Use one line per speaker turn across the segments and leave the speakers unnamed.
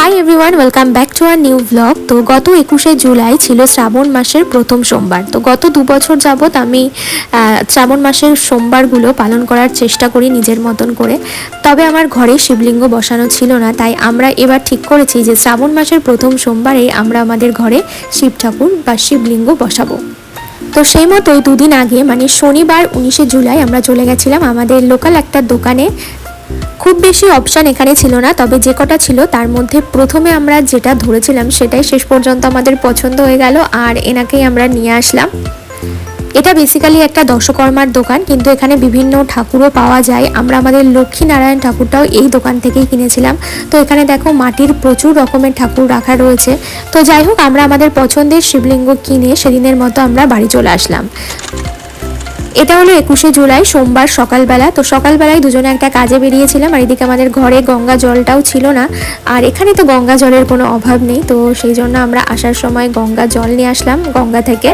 Hi everyone welcome back to our new vlog তো গত একুশে জুলাই ছিল শ্রাবণ মাসের প্রথম সোমবার। তো গত দু বছর যাবৎ আমি শ্রাবণ মাসের সোমবারগুলো পালন করার চেষ্টা করি নিজের মতন করে। তবে আমার ঘরে শিবলিঙ্গ বসানো ছিল না, তাই আমরা এবার ঠিক করেছি যে শ্রাবণ মাসের প্রথম সোমবারে আমরা আমাদের ঘরে শিব ঠাকুর বা শিবলিঙ্গ বসাবো। তো সেই মতোই দুদিন আগে মানে শনিবার উনিশে জুলাই আমরা চলে গেছিলাম আমাদের লোকাল একটা দোকানে খুব বেশি অপশান এখানে ছিল না, তবে যে কটা ছিল তার মধ্যে প্রথমে আমরা যেটা ধরেছিলাম সেটাই শেষ পর্যন্ত আমাদের পছন্দ হয়ে গেল আর এনাকেই আমরা নিয়ে আসলাম। এটা বেসিক্যালি একটা দশকর্মার দোকান, কিন্তু এখানে বিভিন্ন ঠাকুরও পাওয়া যায়। আমরা আমাদের লক্ষ্মীনারায়ণ ঠাকুরটাও এই দোকান থেকেই কিনেছিলাম। তো এখানে দেখো মাটির প্রচুর রকমের ঠাকুর রাখা রয়েছে। তো যাই হোক, আমরা আমাদের পছন্দের শিবলিঙ্গ কিনে সেদিনের মতো আমরা বাড়ি চলে আসলাম। এটা হলো একুশে জুলাই, সোমবার সকালবেলা। তো সকালবেলায় দুজনে একটা কাজে বেরিয়েছিলাম, আর এদিকে আমাদের ঘরে গঙ্গা জলটাও ছিল না। আর এখানে তো গঙ্গা জলের কোনো অভাব নেই, তো সেই জন্য আমরা আসার সময় গঙ্গা জল নিয়ে আসলাম, গঙ্গা থেকে।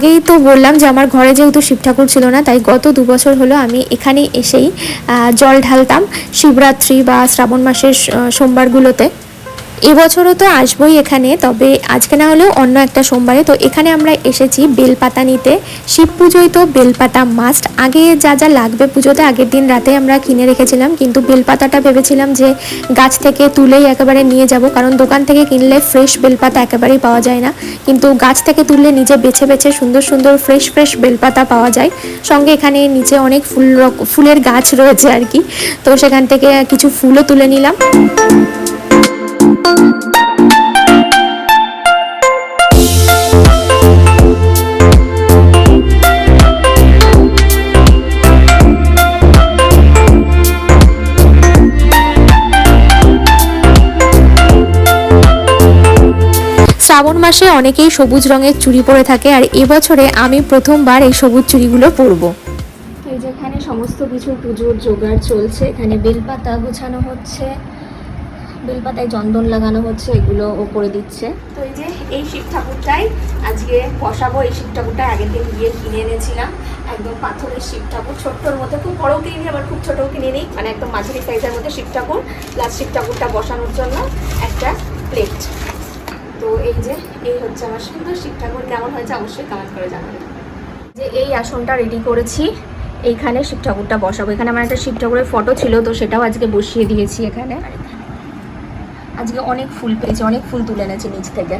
আগেই তো বললাম যে আমার ঘরে যেহেতু শিব ঠাকুর ছিল না, তাই গত দু বছর হলো আমি এখানে এসেই জল ঢালতাম শিবরাত্রি বা শ্রাবণ মাসের সোমবারগুলোতে। এবছরও তো আসবোই এখানে, তবে আজকে না হলেও অন্য একটা সোমবারে। তো এখানে আমরা এসেছি বেলপাতা নিতে। শিব পুজোয় তো বেলপাতা মাস্ট আগে যা যা লাগবে পুজোতে, আগের দিন রাতে আমরা কিনে রেখেছিলাম। কিন্তু বেলপাতাটা ভেবেছিলাম যে গাছ থেকে তুলেই একেবারে নিয়ে যাব, কারণ দোকান থেকে কিনলে ফ্রেশ বেলপাতা একেবারেই পাওয়া যায় না। কিন্তু গাছ থেকে তুললে নিজে বেছে বেছে সুন্দর সুন্দর ফ্রেশ ফ্রেশ বেলপাতা পাওয়া যায়। সঙ্গে এখানে নিচে অনেক ফুল ফুলের গাছ রয়েছে আর কি। তো সেখান থেকে কিছু ফুলও তুলে নিলাম। শ্রাবণ মাসে অনেকেই সবুজ রঙের চুড়ি পরে থাকে আর এবছরে আমি প্রথমবার এই সবুজ চুড়িগুলো পরবো। এই যেখানে সমস্ত কিছু পুজোর জোগাড় চলছে, এখানে বেলপাতা গোছানো হচ্ছে বেলপাতায় চন্দন লাগানো হচ্ছে, এগুলো ও করে দিচ্ছে। তো এই যে এই শিব ঠাকুরটাই আজকে বসাবো, এই শিব ঠাকুরটা আগের দিন গিয়ে কিনে এনেছিলাম। একদম পাথরের শিব ঠাকুর, ছোট্টর মধ্যে, খুব বড়ও কিনে আবার খুব ছোটও কিনে নিই মানে একদম মাঝারি সাইজের মধ্যে শিব ঠাকুর প্লাস শিব ঠাকুরটা বসানোর জন্য একটা প্লেট তো এই যে, এই হচ্ছে আমার সুন্দর শিব ঠাকুর, কেমন হয়েছে অবশ্যই কমেন্ট করে জানাবেন যে এই আসনটা রেডি করেছি, এইখানে শিব ঠাকুরটা বসাবো। এখানে আমার একটা শিব ঠাকুরের ফটো ছিল, তো সেটাও আজকে বসিয়ে দিয়েছি এখানে। আজকে অনেক ফুল পেয়েছি, অনেক ফুল তুলে এনেছি নিচ থেকে।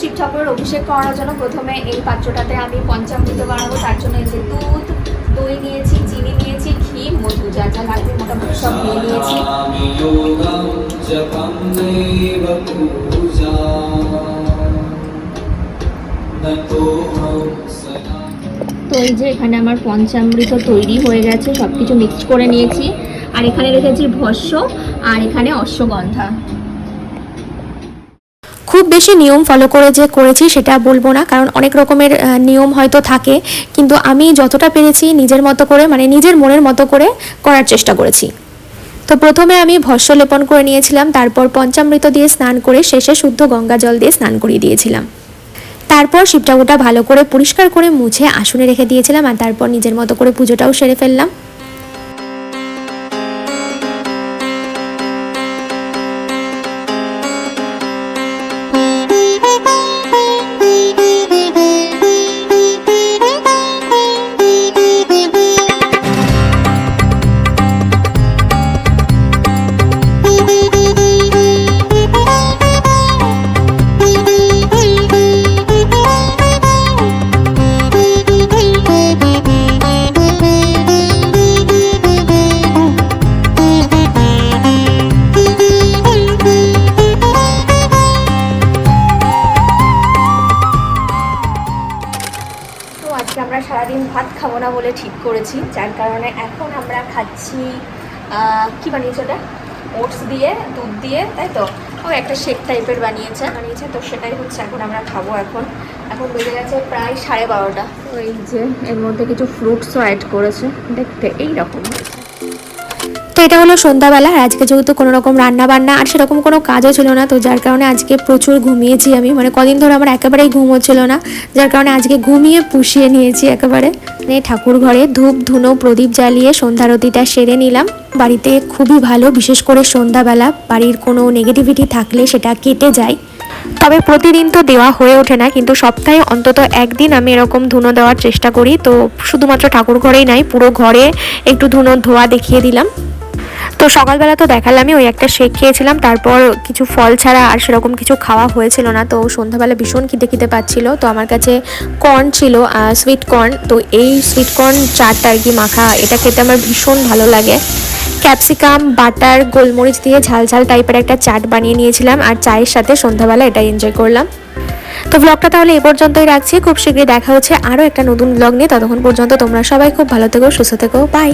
শিব ঠাকুরের অভিষেক করার জন্য প্রথমে এই পাত্রটাতে আমি পঞ্চামৃত বানাবো, তার জন্য এই যে দুধ, দই নিয়েছি, চিনি নিয়েছি, ঘি, মধু, যা যা লাগবে মোটামুটি সব নিয়ে নিয়েছি। এই যে এখানে আমার পঞ্চামৃত তৈরি হয়ে গেছে সব কিছু মিক্সড করে নিয়েছি। আর এখানে রেখেছি ভস্য, আর এখানে অশ্বগন্ধা। খুব বেশি নিয়ম ফলো করে যে করেছি সেটা বলব না, কারণ অনেক রকমের নিয়ম হয়তো থাকে। কিন্তু আমি যতটা পেরেছি নিজের মতো করে মানে নিজের মনের মতো করে করার চেষ্টা করেছি। তো প্রথমে আমি ভস্য লেপন করে নিয়েছিলাম, তারপর পঞ্চামৃত দিয়ে স্নান করে শেষে শুদ্ধ গঙ্গা জল দিয়ে স্নান করিয়ে দিয়েছিলাম। তারপর শিব ঠাকুরটা ভালো করে পরিষ্কার করে মুছে আসনে রেখে দিয়েছিলাম আর তারপর নিজের মতো করে পুজোটাও সেরে ফেললাম। বলে ঠিক করেছি, যার কারণে এখন আমরা খাচ্ছি কি বানিয়েছে ওটা? ওটস দিয়ে, দুধ দিয়ে, তাই তো? ও, একটা শেক টাইপের বানিয়েছে বানিয়েছে, তো সেটাই হচ্ছে এখন আমরা খাব এখন। এখন বেজে গেছে প্রায় সাড়ে বারোটা। তো এই যে, এর মধ্যে কিছু ফ্রুটসও অ্যাড করেছে, দেখতে এই রকম তো এটা হলো সন্ধ্যাবেলা। আর আজকে যেহেতু কোনো রকম রান্না বান্না আর সেরকম কোনো কাজও ছিল না, তো যার কারণে আজকে প্রচুর ঘুমিয়েছি আমি। মানে কদিন ধরে আমার একেবারেই ঘুম হচ্ছিল না, যার কারণে আজকে ঘুমিয়ে পুষিয়ে নিয়েছি একেবারে। মানে ঠাকুর ঘরে ধূপ, ধুনো, প্রদীপ জ্বালিয়ে সন্ধ্যারতিটা সেরে নিলাম। বাড়িতে খুবই ভালো, বিশেষ করে সন্ধ্যাবেলা বাড়ির কোনো নেগেটিভিটি থাকলে সেটা কেটে যায়। তবে প্রতিদিন তো দেওয়া হয়ে ওঠে না, কিন্তু সপ্তাহে অন্তত একদিন আমি এরকম ধুনো দেওয়ার চেষ্টা করি। তো শুধুমাত্র ঠাকুর ঘরেই নাই, পুরো ঘরে একটু ধুনো ধোয়া দেখিয়ে দিলাম। তো সকালবেলা তো দেখালামই, ওই একটা শেক খেয়েছিলাম, তারপর কিছু ফল ছাড়া আর সেরকম কিছু খাওয়া হয়েছিল না, তো সন্ধ্যাবেলা ভীষণ খিদে খিদে পাচ্ছিল, তো আমার কাছে কর্ন ছিল সুইট কর্ন তো এই সুইট কর্ন চাটটা আর কি মাখা, এটা খেতে আমার ভীষণ ভালো লাগে। ক্যাপসিকাম বাটার গোলমরিচ দিয়ে ঝাল ঝাল টাইপের একটা চাট বানিয়ে নিয়েছিলাম, আর চায়ের সাথে সন্ধ্যাবেলা এটা এনজয় করলাম। তো ব্লগটা তাহলে এ পর্যন্তই রাখছি, খুব শীঘ্রই দেখা হচ্ছে আরও একটা নতুন ব্লগ নিয়ে, ততক্ষণ পর্যন্ত তোমরা সবাই খুব ভালো থেকো, সুস্থ থেকো বাই